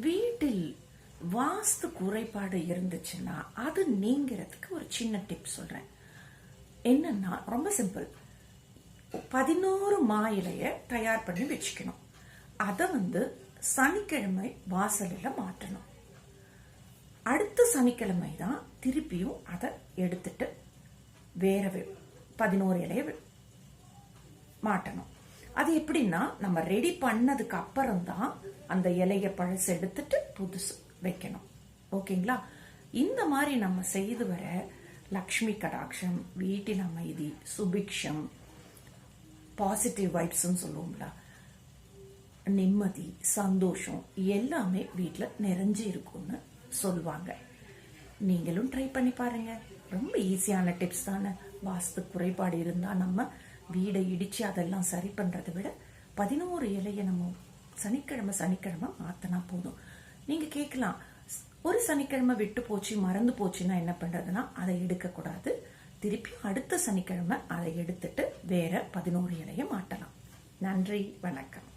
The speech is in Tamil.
வீட்டில் வாஸ்து குறைபாடு இருந்துச்சுன்னா அது நீங்கிறதுக்கு ஒரு சின்ன டிப் சொல்றேன். என்னன்னா ரொம்ப சிம்பிள் பதினோரு மா இலையை தயார் பண்ணி வச்சுக்கணும். அதை வந்து சனிக்கிழமை வாசலில் மாற்றணும் அடுத்த சனிக்கிழமை தான் திருப்பியும் அதை எடுத்துட்டு வேற பதினோரு இலையை மாட்டணும். அது எப்படின்னா நம்ம ரெடி பண்ணதுக்கு அப்புறம் தான் அந்த இலைய பழசு எடுத்துட்டு புதுசு வைக்கணும். ஓகேங்களா? இந்த மாதிரி நம்ம செய்து வர லக்ஷ்மி கடாட்சம் வீட்டின் அமைதி சுபிக்ஷம் பாசிட்டிவ் வைப்ஸ்ன்னு சொல்லுவோம்ல நிம்மதி சந்தோஷம் எல்லாமே வீட்டில் நிறைஞ்சு இருக்கும்னு சொல்லுவாங்க. நீங்களும் ட்ரை பண்ணி பாருங்க. ரொம்ப ஈஸியான டிப்ஸ் தானே. வாஸ்து குறைபாடு இருந்தால் நம்ம வீடை இடித்து அதெல்லாம் சரி பண்ணுறதை விட பதினோரு இலையை நம்ம சனிக்கிழமை சனிக்கிழமை மாற்றினா போதும். நீங்கள் கேட்கலாம் ஒரு சனிக்கிழமை விட்டு போச்சு மறந்து போச்சுன்னா என்ன பண்ணுறதுன்னா அதை எடுக்கக்கூடாது. திருப்பி அடுத்த சனிக்கிழமை அதை எடுத்துட்டு வேற பதினோரு இலையை மாட்டலாம். நன்றி வணக்கம்.